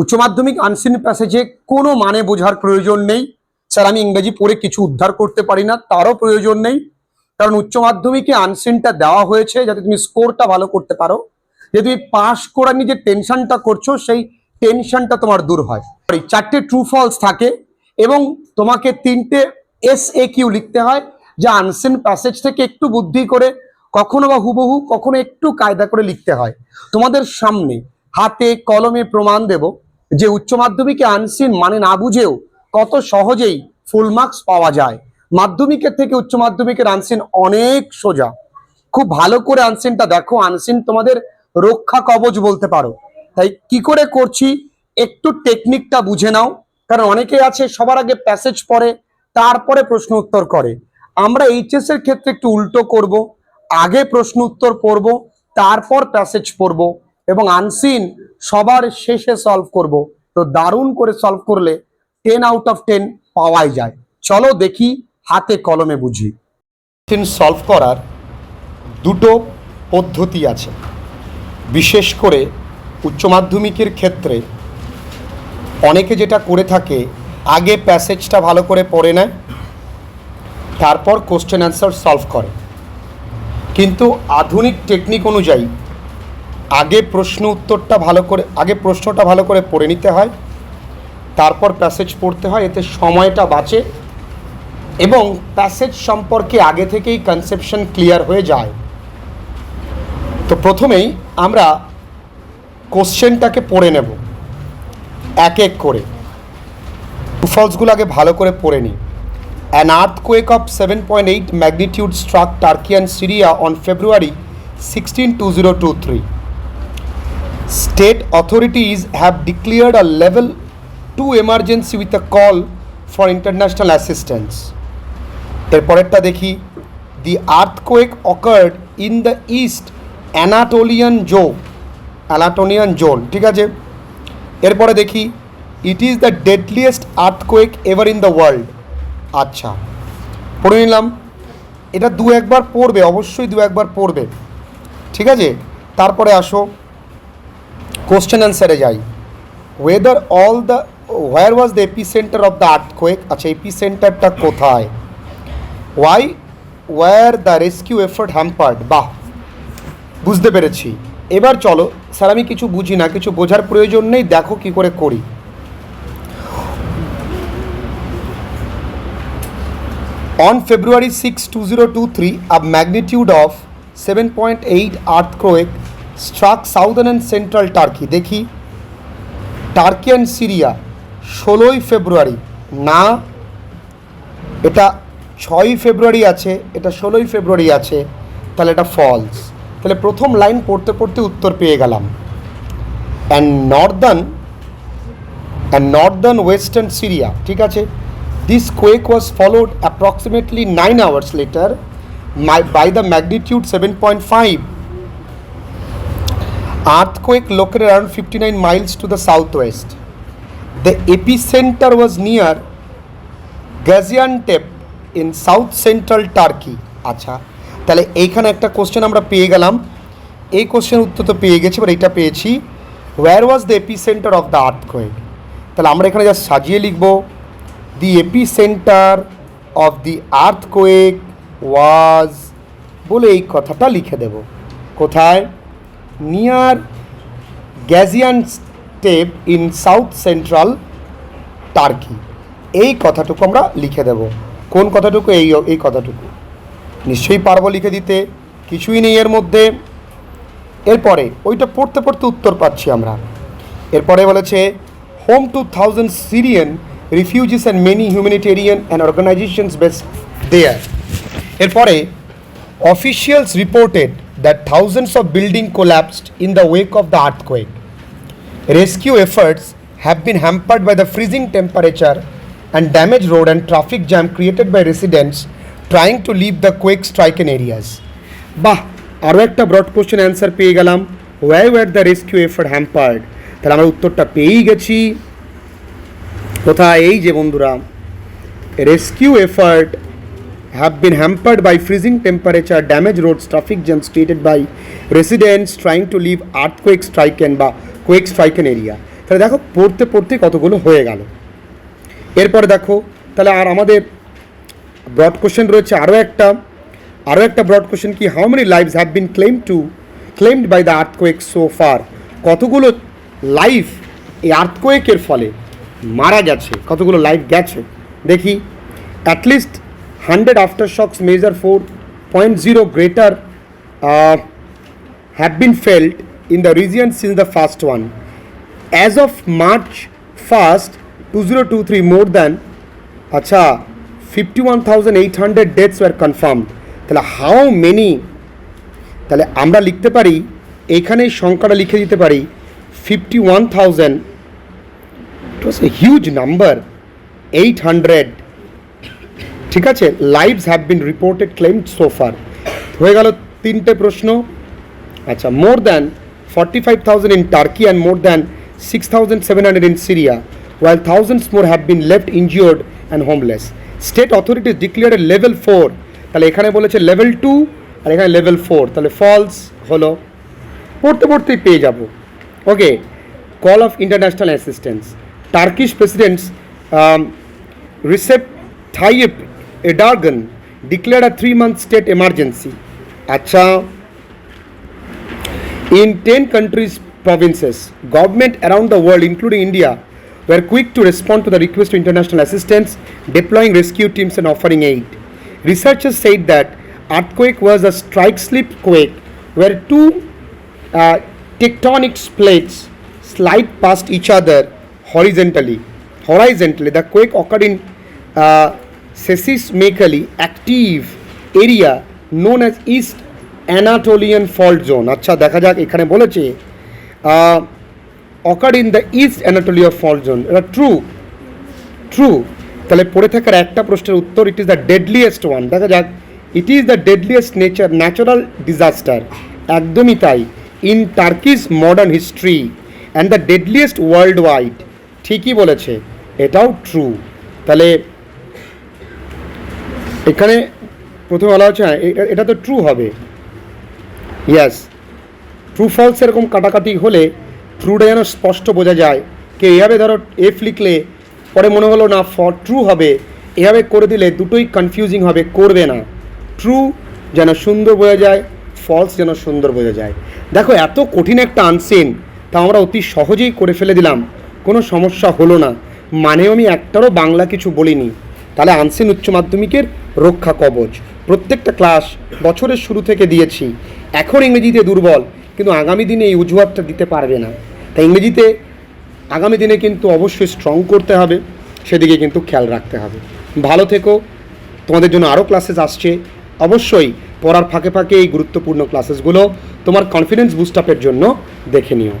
উচ্চ মাধ্যমিক আনসিন প্যাসেজে কোনো মানে বোঝার প্রয়োজন নেই। স্যার আমি ইংরেজি পড়ে কিছু উদ্ধার করতে পারি না, তারও প্রয়োজন নেই। কারণ উচ্চ মাধ্যমিকে আনসিনটা দেওয়া হয়েছে যাতে তুমি স্কোরটা ভালো করতে পারো। যে তুমি পাশ করার নিয়ে যে টেনশনটা করছ, সেই টেনশনটা তোমার দূর হয়। চারটে ট্রু ফলস থাকে এবং তোমাকে তিনটে এস এ কিউ লিখতে হয়, যা আনসিন প্যাসেজ থেকে একটু বুদ্ধি করে কখনো বা হুবহু কখনো একটু কায়দা করে লিখতে হয়। তোমাদের সামনে হাতে কলমে প্রমাণ দেব। যে উচ্চ মাধ্যমিকে আনসিন মানে না বুঝেও কত সহজেই ফুল মার্কস পাওয়া যায়। মাধ্যমিকের থেকে উচ্চ মাধ্যমিকের আনসিন অনেক সোজা। খুব ভালো করে আনসিনটা দেখো। আনসিন তোমাদের রক্ষা কবচ বলতে পারো। তাই কি করে করছি? একটু টেকনিকটা বুঝে নাও। কারণ অনেকে আছে, সবার আগে প্যাসেজ পড়ে, তারপরে প্রশ্ন উত্তর করে। আমরা এইচএস এর ক্ষেত্রে একটু উল্টো করব, আগে প্রশ্ন উত্তর পড়ব, তারপর প্যাসেজ পড়ব। এবং আনসিন সবার শেষে সলভ করব। তো দারুণ করে সলভ করলে টেন আউট অফ টেন পাওয়াই যায়। চলো দেখি হাতে কলমে বুঝি। টেন সলভ করার দুটো পদ্ধতি আছে। বিশেষ করে উচ্চ মাধ্যমিকের ক্ষেত্রে অনেকে যেটা করে থাকে, আগে প্যাসেজটা ভালো করে পড়ে নেয়, তারপর কোশ্চেন অ্যান্সার সলভ করে। কিন্তু আধুনিক টেকনিক অনুযায়ী আগে প্রশ্ন উত্তরটা ভালো করে, আগে প্রশ্নটা ভালো করে পড়ে নিতে হয়, তারপর প্যাসেজ পড়তে হয়, এতে সময়টা বাঁচে এবং প্যাসেজ সম্পর্কে আগে থেকেই কনসেপশন ক্লিয়ার হয়ে যায়। তো প্রথমেই আমরা কোশ্চেনটাকে পড়ে নেব, এক এক করে। ফলসগুলো আগে ভালো করে পড়ে নিই। An earthquake of seven point eight magnitude struck Turkey and Syria on February sixteen two zero two three state authorities have declared a level two emergency with a call for international assistance এরপরেরটা দেখি। The earthquake occurred in the east Anatolian zo Anatolian zone ঠিক আছে? এরপরে দেখি। It is the deadliest earthquake ever in the world আচ্ছা পড়ে নিলাম। এটা দু একবার পড়বে, অবশ্যই দু একবার পড়বে। ঠিক আছে? তারপরে আসো। কোশ্চেন অ্যান্সারে যাই। Weather all the where was the epicentre of the earthquake আচ্ছা এপি সেন্টারটা কোথায়? Why were the rescue effort hampered বাহ বুঝতে পেরেছি। এবার চলো স্যার আমি কিছু বুঝি না কিছু বোঝার প্রয়োজন নেই দেখো কি করে করি। On February 6, 2023, a magnitude of 7.8 earthquake struck southern and central Turkey. দেখি। টার্কি অ্যান্ড সিরিয়া, ষোলোই ফেব্রুয়ারি। না, এটা ছয়ই ফেব্রুয়ারি আছে, এটা ষোলোই ফেব্রুয়ারি আছে, তাহলে এটা ফলস তাহলে প্রথম লাইন পড়তে পড়তে উত্তর পেয়ে গেলাম। And northern and northern western Syria ঠিক আছে? This quake was followed approximately 9 hours by the by seven point 7.5 earthquake located around 59 miles to the southwest. The epicenter was near Gaziantep in south central Turkey. আচ্ছা তাহলে এইখানে একটা question আমরা পেয়ে গেলাম। এই কোশ্চেন উত্তর তো পেয়ে গেছি, এবার এটা পেয়েছি। Where was the epicentre of the earthquake তাহলে আমরা এখানে যা সাজিয়ে লিখব। The epicentre of the earthquake was বলে এই কথাটা লিখে দেব। কোথায়? Gaziantep in south central Turkey এই কথাটুকু আমরা লিখে দেব। কোন কথাটুকু? এই এই কথাটুকু। নিশ্চয়ই পারব লিখে দিতে। কিছুই নেই এর মধ্যে। এরপরে, ওইটা পড়তে পড়তে উত্তর পাচ্ছি আমরা। এরপরে বলেছে home to thousand Syrian refugees and many humanitarian and organisations based there এরপরে officials reported That thousands of building collapsed in the wake of the earthquake Rescue efforts have been hampered by the freezing temperature and damaged road and traffic jam created by residents trying to leave the quake stricken areas. বাহ আরও একটা broad question answer পেয়ে গেলাম why were the rescue effort hampered তাহলে আমরা উত্তরটা পেয়েই গেছি কোথায় এই যে বন্ধুরা rescue effort have been hampered by freezing temperature, damaged roads, traffic jams created by residents trying to leave earthquake stricken বা quake stricken area. তাহলে দেখো পড়তে পড়তে কতগুলো হয়ে গেল। এরপরে দেখো তাহলে আর আমাদের ব্রড কোশ্চেন রয়েছে আরও একটা। আরও একটা ব্রড কোশ্চেন কি how many lives have been claim to claimed by the earthquake so far কতগুলো লাইফ এই আর্থকোয়েকের ফলে মারা গেছে? কতগুলো লাইফ গেছে? দেখি। At least hundred aftershocks measure four point zero greater have been felt in the region since the first one. As of March 1st, 2023, more than acha 51,800 deaths were confirmed. তাহলে how many তাহলে আমরা লিখতে পারি এখানে সংখ্যাটা লিখে দিতে পারি fifty one thousand it was a huge number eight hundred ঠিক আছে lives have been reported claimed so far হয়ে গেল তিনটে প্রশ্ন। আচ্ছা more than forty five thousand in Turkey and more than six thousand seven hundred in Syria while thousands more have been left injured and homeless state authorities declare level four তাহলে এখানে বলেছে level two আর এখানে level four তাহলে false হলো। পড়তে পড়তেই পেয়ে যাব। Okay call of international assistance Turkish presidents Recep Tayyip Erdogan declared a three month state emergency. Acha. In 10 countries, provinces, government around the world, including India, were quick to respond to the request for international assistance, deploying rescue teams and offering aid. Researchers said that earthquake was a strike slip quake where two uh, tectonic plates slide past each other horizontally. Horizontally, the quake occurred in uh, seismically active area known as East Anatolian fault zone আচ্ছা দেখা যাক, এখানে বলেছে occur in the East Anatolia fault zone এটা true true তাহলে পড়ে থাকার একটা প্রশ্নের উত্তর it is the deadliest one দেখা যাক it is the deadliest nature natural disaster একদমই তাই in Turkish modern history and the deadliest worldwide ঠিকই বলেছে, এটাও ট্রু তাহলে এখানে প্রথমে বলা হচ্ছে হ্যাঁ, এটা- এটা তো ট্রু হবে। ইয়াস ট্রু ফলস এরকম কাটাকাটি হলে ট্রুটা যেন স্পষ্ট বোঝা যায়। কে এভাবে ধরো এফ লিখলে পরে মনে হলো না ফ ট্রু হবে। এভাবে করে দিলে দুটোই কনফিউজিং হবে করবে না। ট্রু যেন সুন্দর বোঝা যায় ফলস যেন সুন্দর বোঝা যায়। দেখো এত কঠিন একটা আনসেন তা আমরা অতি সহজেই করে ফেলে দিলাম। কোনো সমস্যা হলো না। মানেও আমি একটারও বাংলা কিছু বলিনি। তাহলে আনসিন উচ্চ মাধ্যমিকের রক্ষা কবচ। প্রত্যেকটা ক্লাস বছরের শুরু থেকে দিয়েছি। এখন ইংরেজিতে দুর্বল, কিন্তু আগামী দিনে এই অজুহাতটা দিতে পারবে না। তাই ইংরেজিতে আগামী দিনে কিন্তু অবশ্যই স্ট্রং করতে হবে, সেদিকে কিন্তু খেয়াল রাখতে হবে। ভালো থেকো। তোমাদের জন্য আরও ক্লাসেস আসছে। অবশ্যই পড়ার ফাঁকে ফাঁকে এই গুরুত্বপূর্ণ ক্লাসেসগুলো তোমার কনফিডেন্স বুস্ট আপের জন্য দেখে নিও।